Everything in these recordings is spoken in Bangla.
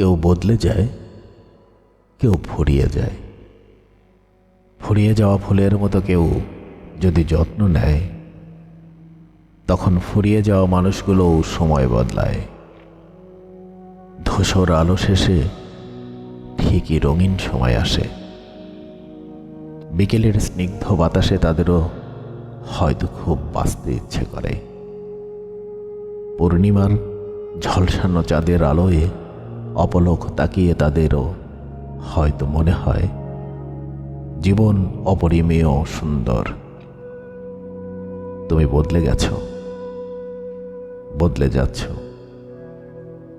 কেউ বদলে যায়, কেউ ফুরিয়ে যায়। ফুরিয়ে যাওয়া ফুলের মতো কেউ যদি যত্ন নেয়, তখন ফুরিয়ে যাওয়া মানুষগুলোও সময় বদলায়। ধূসর আলো শেষে ঠিকই রঙিন সময় আসে। বিকেলের স্নিগ্ধ বাতাসে তাদেরও হয়তো খুব বাঁচতে ইচ্ছে করে। পূর্ণিমার ঝলসানো চাঁদের আলোয় অপলক তাকিয়ে তাদেরও হয়তো মনে হয় জীবন অপরিমেয় সুন্দর। তুমি বদলে গেছ। বদলে যাচ্ছ।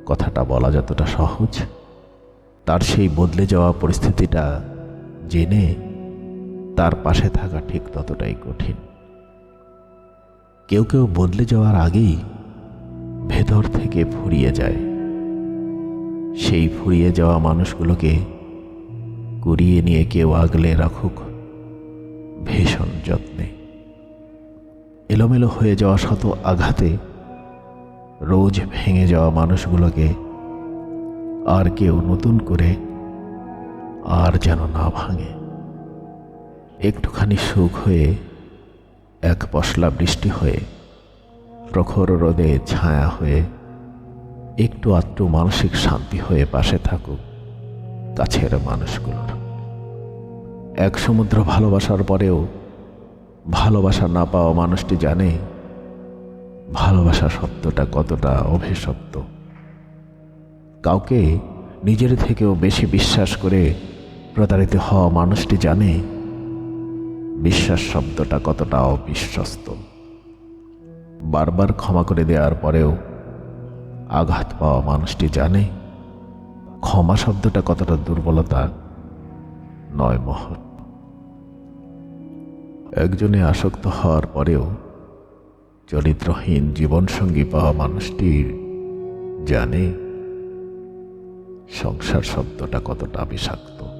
কথাটা বলা যতটা সহজ। তার সেই বদলে যাওয়া পরিস্থিতিটা জেনে তার পাশে থাকা ঠিক ততটাই কঠিন। কেউ কেউ বদলে যাওয়ার আগেই ভেতর থেকে ফুরিয়ে যায়। সেই ফুরিয়ে যাওয়া মানুষগুলোকে কুড়িয়ে নিয়ে কেউ আগলে রাখুক ভীষণ যত্নে। এলোমেলো হয়ে যাওয়া শত আঘাতে রোজ ভেঙে যাওয়া মানুষগুলোকে আর কেউ নতুন করে আর যেন না ভাঙে। একটুখানি সুখ হয়ে এক পশলা বৃষ্টি হয়ে প্রখর রোদে ছায়া হয়ে একটু আধটু মানসিক শান্তি হয়ে পাশে থাকুক, কাছের মানুষগুলোর। এক সমুদ্র ভালোবাসার পরেও ভালোবাসা না পাওয়া মানুষটি জানে, ভালোবাসা শব্দটা কতটা অভিশপ্ত। কাউকে নিজের থেকেও বেশি বিশ্বাস করে প্রতারিত হওয়া মানুষটি জানে, বিশ্বাস শব্দটা কতটা অবিশ্বস্ত। বারবার ক্ষমা করে দেওয়ার পরেও আঘাত পাওয়া মানুষটি জানে ক্ষমা শব্দটা কতটা দুর্বলতা নয় মহৎ। একজনে আসক্ত হওয়ার পরেও চরিত্রহীন জীবনসঙ্গী পাওয়া মানুষটির জানে সংসার শব্দটা কতটা বিষাক্ত।